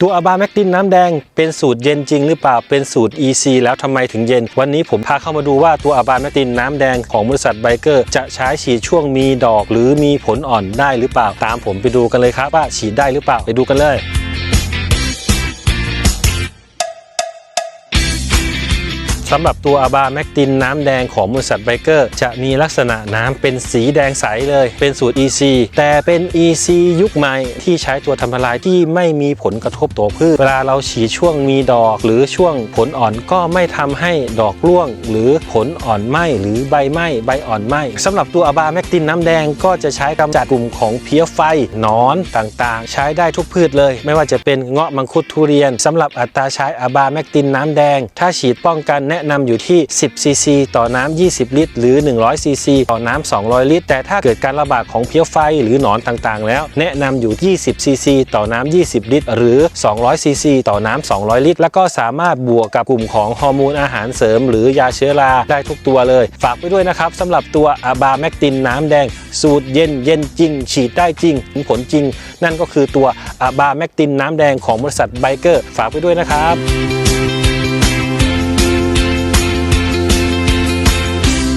ตัวอาบาแมกตินน้ำแดงเป็นสูตรเย็นจริงหรือเปล่าเป็นสูตร EC แล้วทำไมถึงเย็น วันนี้ผมพาเข้ามาดูว่าตัวอาบาแมกตินน้ำแดงของบริษัทไบเกอร์จะใช้ฉีดช่วงมีดอกหรือมีผลอ่อนได้หรือเปล่าตามผมไปดูกันเลยครับว่าฉีดได้หรือเปล่าไปดูกันเลย สำหรับตัวอาบาแมกตินน้ำแดงของบริษัทไบเกอร์จะมีลักษณะน้ำเป็นสีแดงใสเลย เป็นสูตร EC แต่เป็น EC ยุคใหม่ที่ใช้ตัวทำลายที่ไม่มีผลกระทบต่อพืชเวลาเราฉีดช่วงมีดอกหรือช่วงผลอ่อนก็ไม่ทำให้ดอกร่วง หรือผลอ่อนไหมหรือใบไหมใบอ่อนไหมสำหรับตัวอาบาแมกตินน้ำแดงก็จะใช้กำจัดกลุ่มของเพี้ยไฟนอนต่างๆ ใช้ได้ทุกพืชเลย ไม่ว่าจะเป็นเงาะมังคุดทุเรียนสำหรับอัตราใช้อาบาแมกตินน้ำแดง ถ้าฉีดป้องกันแแนะนำอยู่ที่ 10 ซีซีต่อน้ำ20 ลิตร หรือ 100 ซีซีต่อน้ำ200 ลิตร แต่ถ้าเกิดการระบาดของเพี้ยไฟหรือหนอนต่างๆ แล้ว แนะนำอยู่ที่10ซีซีต่อน้ำ20 ลิตร หรือ 200 ซีซีต่อน้ำ200 ลิตร แล้วก็สามารถบวกกับกลุ่มของฮอร์โมนอาหารเสริม หรือยาเชื้อราได้ทุกตัวเลย ฝากไปด้วยนะครับสำหรับตัวอาบาแมกตินน้ำแดง สูตรเย็นเย็นจริง ฉีดได้จริงผลจริง นั่นก็คือตัวอาบาแมกตินน้ำแดงของบริษัทไบเกอร์ฝากไปด้วยนะครับ